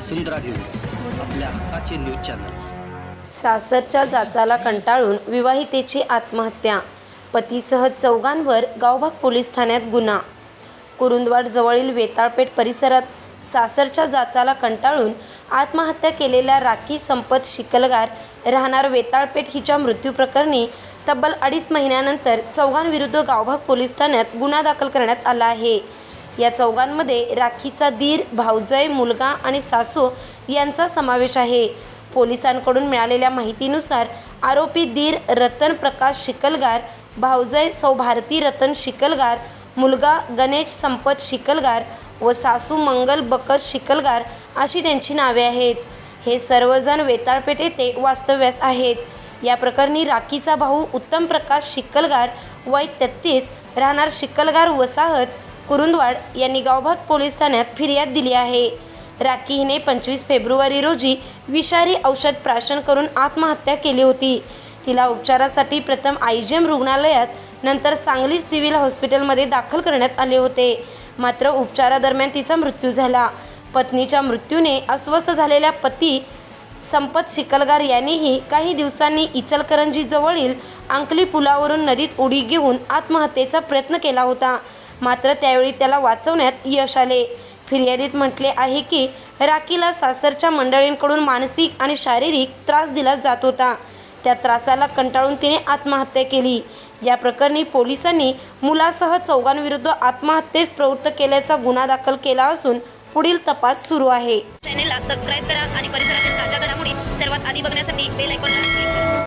वसुंधरा news आपल्या हक्काचे news channel. सासरच्या जाचाला कंटाळून विवाहितेची आत्महत्या. पतीसह चौघांवर गावभाग पोलीस ठाण्यात गुन्हा. कुरुंदवाड जवळील वेताळपेठ परिसरात सासरच्या जाचाला कंटाळून आत्महत्या केलेल्या राखी संपत शिकलगार राहणार वेताळपेठ हिच्या मृत्यूप्रकरणी तब्बल अडीच महिन्यानंतर चौघांविरुद्ध गावभाग पोलीस ठाण्यात गुन्हा दाखल करण्यात आला आहे. या चौघांमध्ये राखीचा दीर भाऊजय मुलगा आणि सासू यांचा समावेश आहे. पोलिसांकडून मिळालेल्या माहितीनुसार आरोपी दीर रतन प्रकाश शिकलगार भाऊजय सौभारती रतन शिकलगार मुलगा गणेश संपत शिकलगार व सासू मंगल बकर शिकलगार अशी त्यांची नावे आहेत. हे सर्वजण वेताळपेठ येथे वास्तव्यास आहेत. या प्रकरणी राखीचा भाऊ उत्तम प्रकाश शिकलगार वय तेहतीस राहणार शिकलगार वसाहत कुरुंदवाड यांनी गावभाग पोलीस ठाण्यात फिर्याद दिली आहे. राखी हिने पंचवीस फेब्रुवारी रोजी विषारी औषध प्राशन करून आत्महत्या केली होती. तिला उपचारासाठी प्रथम आयजीएम रुग्णालयात नंतर सांगली सिव्हिल हॉस्पिटलमध्ये दाखल करण्यात आले होते. मात्र उपचारादरम्यान तिचा मृत्यू झाला. पत्नीच्या मृत्यूने अस्वस्थ झालेल्या पती संपत शिकलगार यांनीही काही दिवसांनी इचलकरंजीजवळील अंकली पुलावरून नदीत उडी घेऊन आत्महत्येचा प्रयत्न केला होता. मात्र त्यावेळी त्याला वाचवण्यात यश आले. फिर्यादीत म्हटले आहे की राखीला सासरच्या मंडळींकडून मानसिक आणि शारीरिक त्रास दिला जात होता. त्या त्रासाला कंटाळून तिने आत्महत्या केली. या प्रकरणी पोलिसांनी मुलासह चौघांविरुद्ध आत्महत्येस प्रवृत्त केल्याचा गुन्हा दाखल केला असून पुढील तपास सुरू आहे. चॅनेलला सबस्क्राईब करा आणि Adi ba na sa may like on